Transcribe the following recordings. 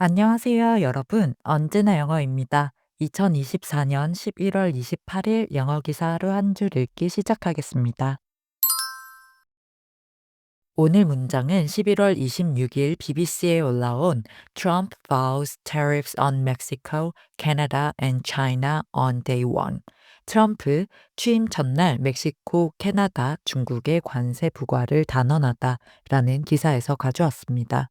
안녕하세요, 여러분. 언제나 영어입니다. 2024년 11월 28일 영어 기사 하루 한 줄 읽기 시작하겠습니다. 오늘 문장은 11월 26일 BBC에 올라온 Trump vows tariffs on Mexico, Canada and China on day one. 트럼프 취임 전날 멕시코, 캐나다, 중국의 관세 부과를 단언하다라는 기사에서 가져왔습니다.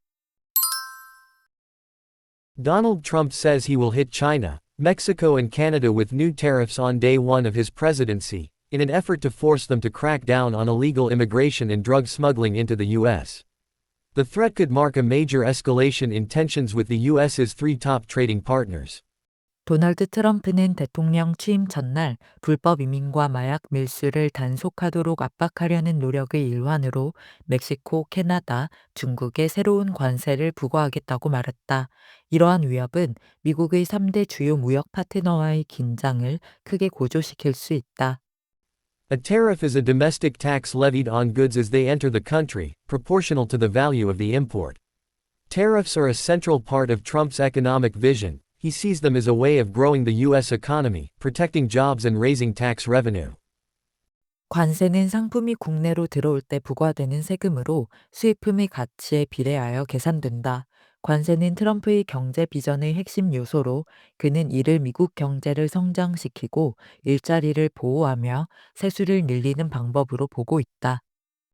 Donald Trump says he will hit China, Mexico, and Canada with new tariffs on day one of his presidency, in an effort to force them to crack down on illegal immigration and drug smuggling into the U.S. The threat could mark a major escalation in tensions with the U.S.'s three top trading partners. 도널드 트럼프는 대통령 취임 전날 불법 이민과 마약 밀수를 단속하도록 압박하려는 노력의 일환으로 멕시코, 캐나다, 중국에 새로운 관세를 부과하겠다고 말했다. 이러한 위협은 미국의 3대 주요 무역 파트너와의 긴장을 크게 고조시킬 수 있다. A tariff is a domestic tax levied on goods as they enter the country, proportional to the value of the import. Tariffs are a central part of Trump's economic vision, he sees them as a way of growing the U.S. economy, protecting jobs and raising tax revenue. 관세는 상품이 국내로 들어올 때 부과되는 세금으로 수입품의 가치에 비례하여 계산된다. 관세는 트럼프의 경제 비전의 핵심 요소로 그는 이를 미국 경제를 성장시키고 일자리를 보호하며 세수를 늘리는 방법으로 보고 있다.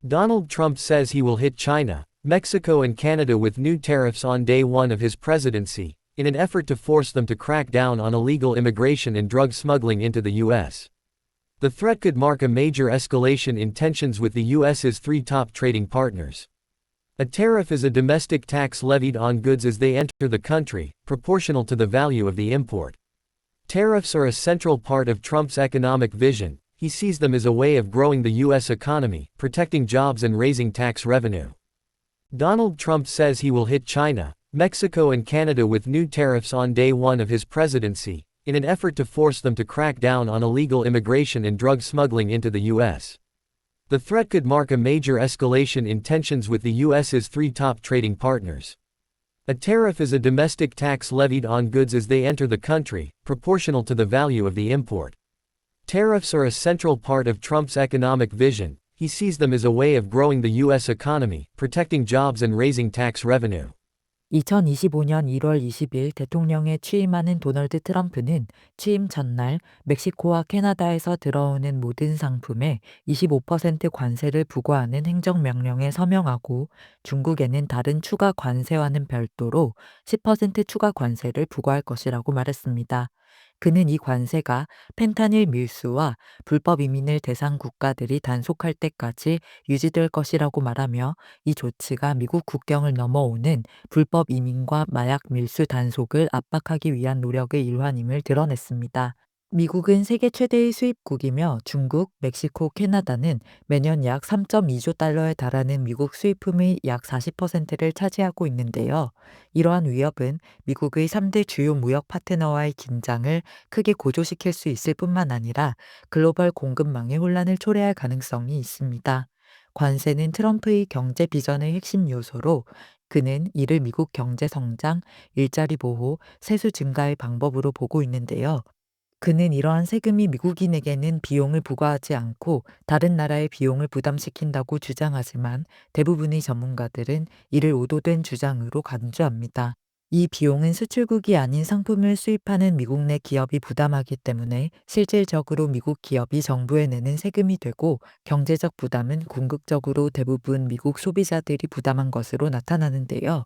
Donald Trump says he will hit China, Mexico, and Canada with new tariffs on day one of his presidency, in an effort to force them to crack down on illegal immigration and drug smuggling into the U.S. The threat could mark a major escalation in tensions with the U.S.'s three top trading partners. A tariff is a domestic tax levied on goods as they enter the country, proportional to the value of the import. Tariffs are a central part of Trump's economic vision, he sees them as a way of growing the U.S. economy, protecting jobs and raising tax revenue. Donald Trump says he will hit China, Mexico, and Canada with new tariffs on day one of his presidency, in an effort to force them to crack down on illegal immigration and drug smuggling into the U.S. The threat could mark a major escalation in tensions with the U.S.'s three top trading partners. A tariff is a domestic tax levied on goods as they enter the country, proportional to the value of the import. Tariffs are a central part of Trump's economic vision, he sees them as a way of growing the U.S. economy, protecting jobs and raising tax revenue. 2025년 1월 20일 대통령에 취임하는 도널드 트럼프는 취임 전날 멕시코와 캐나다에서 들어오는 모든 상품에 25% 관세를 부과하는 행정명령에 서명하고 중국에는 다른 추가 관세와는 별도로 10% 추가 관세를 부과할 것이라고 말했습니다. 그는 이 관세가 펜타닐 밀수와 불법 이민을 대상 국가들이 단속할 때까지 유지될 것이라고 말하며 이 조치가 미국 국경을 넘어오는 불법 이민과 마약 밀수 단속을 압박하기 위한 노력의 일환임을 드러냈습니다. 미국은 세계 최대의 수입국이며 중국, 멕시코, 캐나다는 매년 약 3.2조 달러에 달하는 미국 수입품의 약 40%를 차지하고 있는데요. 이러한 위협은 미국의 3대 주요 무역 파트너와의 긴장을 크게 고조시킬 수 있을 뿐만 아니라 글로벌 공급망의 혼란을 초래할 가능성이 있습니다. 관세는 트럼프의 경제 비전의 핵심 요소로 그는 이를 미국 경제 성장, 일자리 보호, 세수 증가의 방법으로 보고 있는데요. 그는 이러한 세금이 미국인에게는 비용을 부과하지 않고 다른 나라의 비용을 부담시킨다고 주장하지만 대부분의 전문가들은 이를 오도된 주장으로 간주합니다. 이 비용은 수출국이 아닌 상품을 수입하는 미국 내 기업이 부담하기 때문에 실질적으로 미국 기업이 정부에 내는 세금이 되고 경제적 부담은 궁극적으로 대부분 미국 소비자들이 부담한 것으로 나타나는데요.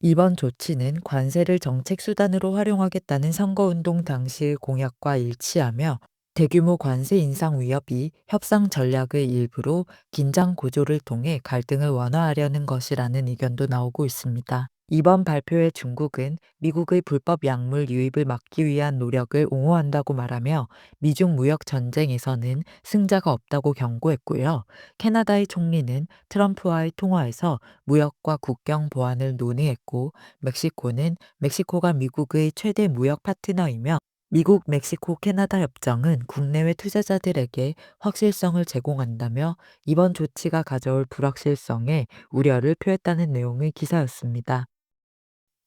이번 조치는 관세를 정책 수단으로 활용하겠다는 선거운동 당시의 공약과 일치하며 대규모 관세 인상 위협이 협상 전략의 일부로 긴장 고조를 통해 갈등을 완화하려는 것이라는 의견도 나오고 있습니다. 이번 발표에 중국은 미국의 불법 약물 유입을 막기 위한 노력을 옹호한다고 말하며 미중 무역 전쟁에서는 승자가 없다고 경고했고요. 캐나다의 총리는 트럼프와의 통화에서 무역과 국경 보안을 논의했고 멕시코는 멕시코가 미국의 최대 무역 파트너이며 미국, 멕시코, 캐나다 협정은 국내외 투자자들에게 확실성을 제공한다며 이번 조치가 가져올 불확실성에 우려를 표했다는 내용의 기사였습니다.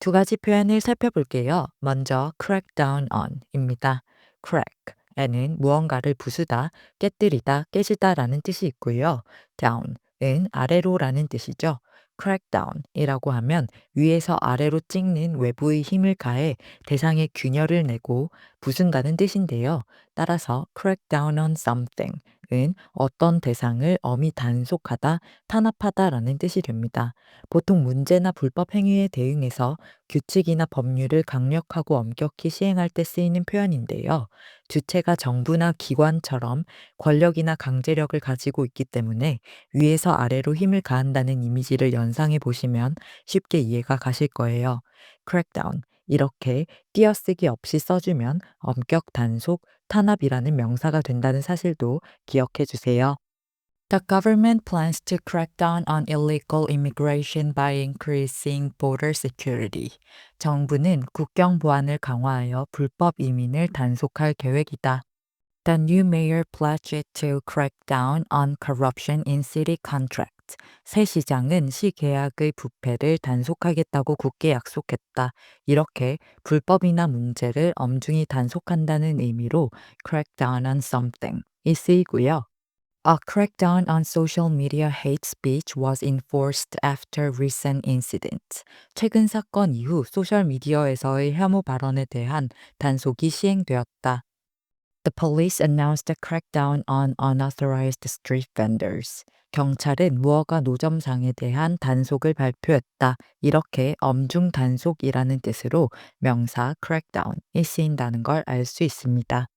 두 가지 표현을 살펴볼게요. 먼저 crack down on 입니다. crack 에는 무언가를 부수다, 깨뜨리다, 깨지다 라는 뜻이 있고요. down은 아래로라는 뜻이죠. crackdown 이라고 하면 위에서 아래로 찍는 외부의 힘을 가해 대상에 균열을 내고 부순다는 뜻인데요. 따라서 crack down on something 은 어떤 대상을 엄히 단속하다, 탄압하다라는 뜻이 됩니다. 보통 문제나 불법 행위에 대응해서 규칙이나 법률을 강력하고 엄격히 시행할 때 쓰이는 표현인데요. 주체가 정부나 기관처럼 권력이나 강제력을 가지고 있기 때문에 위에서 아래로 힘을 가한다는 이미지를 연상해 보시면 쉽게 이해가 가실 거예요. crackdown 이렇게 띄어쓰기 없이 써주면 엄격 단속, 탄압이라는 명사가 된다는 사실도 기억해 주세요. The government plans to crack down on illegal immigration by increasing border security. 정부는 국경 보안을 강화하여 불법 이민을 단속할 계획이다. The new mayor pledged to crack down on corruption in city contracts. 새 시장은 시 계약의 부패를 단속하겠다고 굳게 약속했다. 이렇게 불법이나 문제를 엄중히 단속한다는 의미로 crack down on something 이 쓰이고요. A crackdown on social media hate speech was enforced after recent incidents. 최근 사건 이후 소셜미디어에서의 혐오 발언에 대한 단속이 시행되었다. The police announced a crackdown on unauthorized street vendors. 경찰은 무허가 노점상에 대한 단속을 발표했다. 이렇게 엄중 단속이라는 뜻으로 명사 crackdown이 쓰인다는 걸 알 수 있습니다.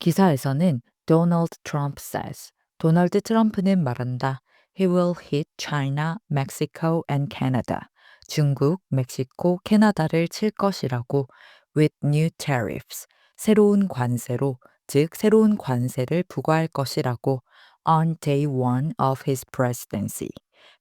기사에서는 Donald Trump says 도널드 트럼프는 말한다. He will hit China, Mexico and Canada. 중국, 멕시코, 캐나다를 칠 것이라고 with new tariffs. 새로운 관세로, 즉 새로운 관세를 부과할 것이라고 on day one of his presidency.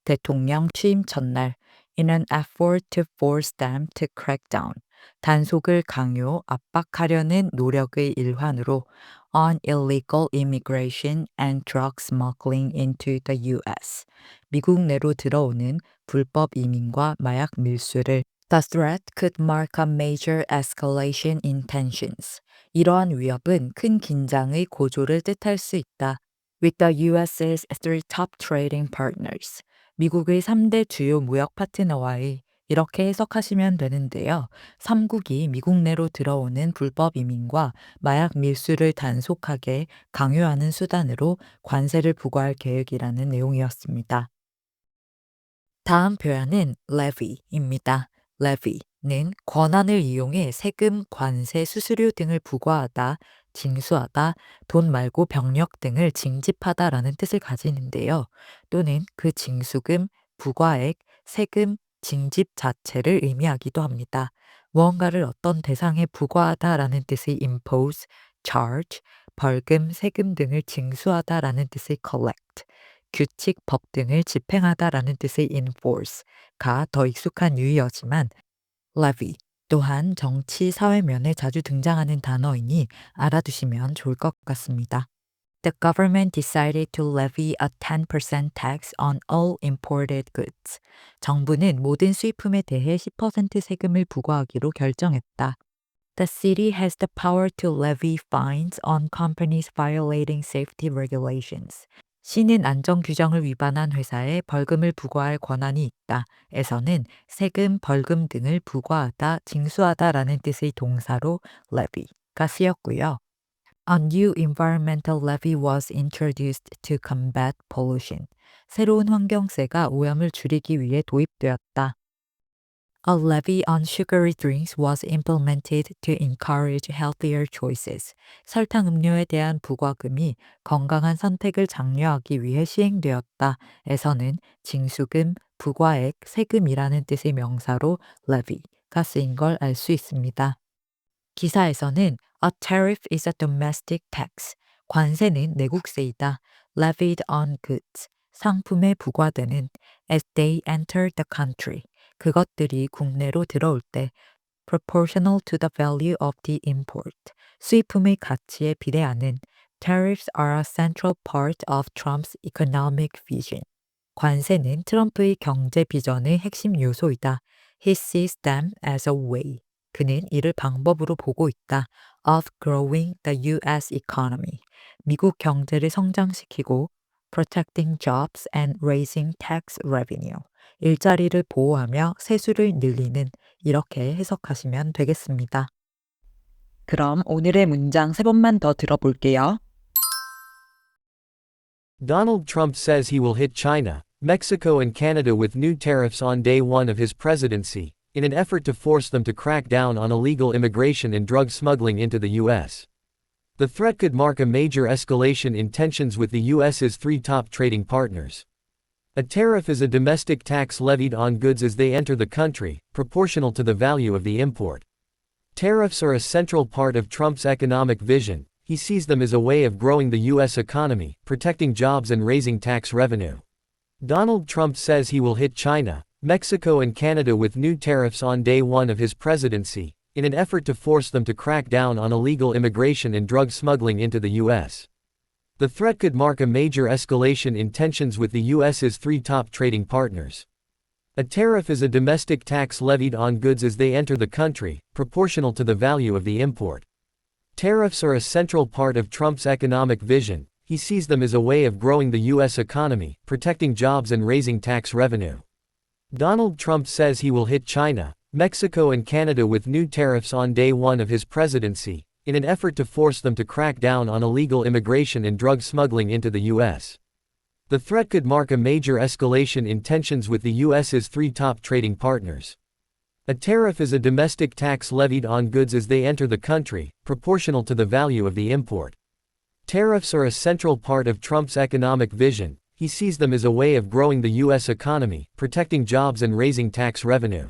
대통령 취임 첫날 in an effort to force them to crack down. 단속을 강요, 압박하려는 노력의 일환으로 on illegal immigration and drug smuggling into the U.S. 미국 내로 들어오는 불법 이민과 마약 밀수를 The threat could mark a major escalation in tensions. 이러한 위협은 큰 긴장의 고조를 뜻할 수 있다. With the U.S.'s three top trading partners. 미국의 3대 주요 무역 파트너와의 이렇게 해석하시면 되는데요. 3국이 미국 내로 들어오는 불법 이민과 마약 밀수를 단속하게 강요하는 수단으로 관세를 부과할 계획이라는 내용이었습니다. 다음 표현은 levy입니다. levy 는 권한을 이용해 세금, 관세, 수수료 등을 부과하다, 징수하다, 돈 말고 병력 등을 징집하다라는 뜻을 가지는데요. 또는 그 징수금, 부과액, 세금, 징집 자체를 의미하기도 합니다. 무언가를 어떤 대상에 부과하다라는 뜻의 impose, charge, 벌금, 세금 등을 징수하다라는 뜻의 collect, 규칙, 법 등을 집행하다라는 뜻의 enforce가 더 익숙한 유의어지만 levy 또한 정치, 사회면에 자주 등장하는 단어이니 알아두시면 좋을 것 같습니다. The government decided to levy a 10% tax on all imported goods. 정부는 모든 수입품에 대해 10% 세금을 부과하기로 결정했다. The city has the power to levy fines on companies violating safety regulations. 시는 안전 규정을 위반한 회사에 벌금을 부과할 권한이 있다. 에서는 세금, 벌금 등을 부과하다, 징수하다라는 뜻의 동사로 levy가 쓰였고요. A new environmental levy was introduced to combat pollution. 새로운 환경세가 오염을 줄이기 위해 도입되었다. A levy on sugary drinks was implemented to encourage healthier choices. 설탕 음료에 대한 부과금이 건강한 선택을 장려하기 위해 시행되었다. 에서는 징수금, 부과액, 세금이라는 뜻의 명사로 levy가 쓰인 걸 알 수 있습니다. 기사에서는 A tariff is a domestic tax. 관세는 내국세이다. levied on goods. 상품에 부과되는 as they enter the country. 그것들이 국내로 들어올 때 proportional to the value of the import. 수입품의 가치에 비례하는 tariffs are a central part of Trump's economic vision. 관세는 트럼프의 경제 비전의 핵심 요소이다. He sees them as a way. 그는 이를 방법으로 보고 있다. of growing the US economy. 미국 경제를 성장시키고 protecting jobs and raising tax revenue. 일자리를 보호하며 세수를 늘리는 이렇게 해석하시면 되겠습니다. 그럼 오늘의 문장 세 번만 더 들어볼게요. Donald Trump says he will hit China, Mexico, and Canada with new tariffs on day one of his presidency, in an effort to force them to crack down on illegal immigration and drug smuggling into the U.S. The threat could mark a major escalation in tensions with the U.S.'s three top trading partners. A tariff is a domestic tax levied on goods as they enter the country, proportional to the value of the import. Tariffs are a central part of Trump's economic vision, he sees them as a way of growing the U.S. economy, protecting jobs and raising tax revenue. Donald Trump says he will hit China, Mexico and Canada with new tariffs on day one of his presidency, in an effort to force them to crack down on illegal immigration and drug smuggling into the U.S. The threat could mark a major escalation in tensions with the U.S.'s three top trading partners. A tariff is a domestic tax levied on goods as they enter the country, proportional to the value of the import. Tariffs are a central part of Trump's economic vision, he sees them as a way of growing the U.S. economy, protecting jobs and raising tax revenue. Donald Trump says he will hit China, Mexico and Canada with new tariffs on day one of his presidency, in an effort to force them to crack down on illegal immigration and drug smuggling into the U.S. The threat could mark a major escalation in tensions with the U.S.'s three top trading partners. A tariff is a domestic tax levied on goods as they enter the country, proportional to the value of the import. Tariffs are a central part of Trump's economic vision, he sees them as a way of growing the U.S. economy, protecting jobs and raising tax revenue.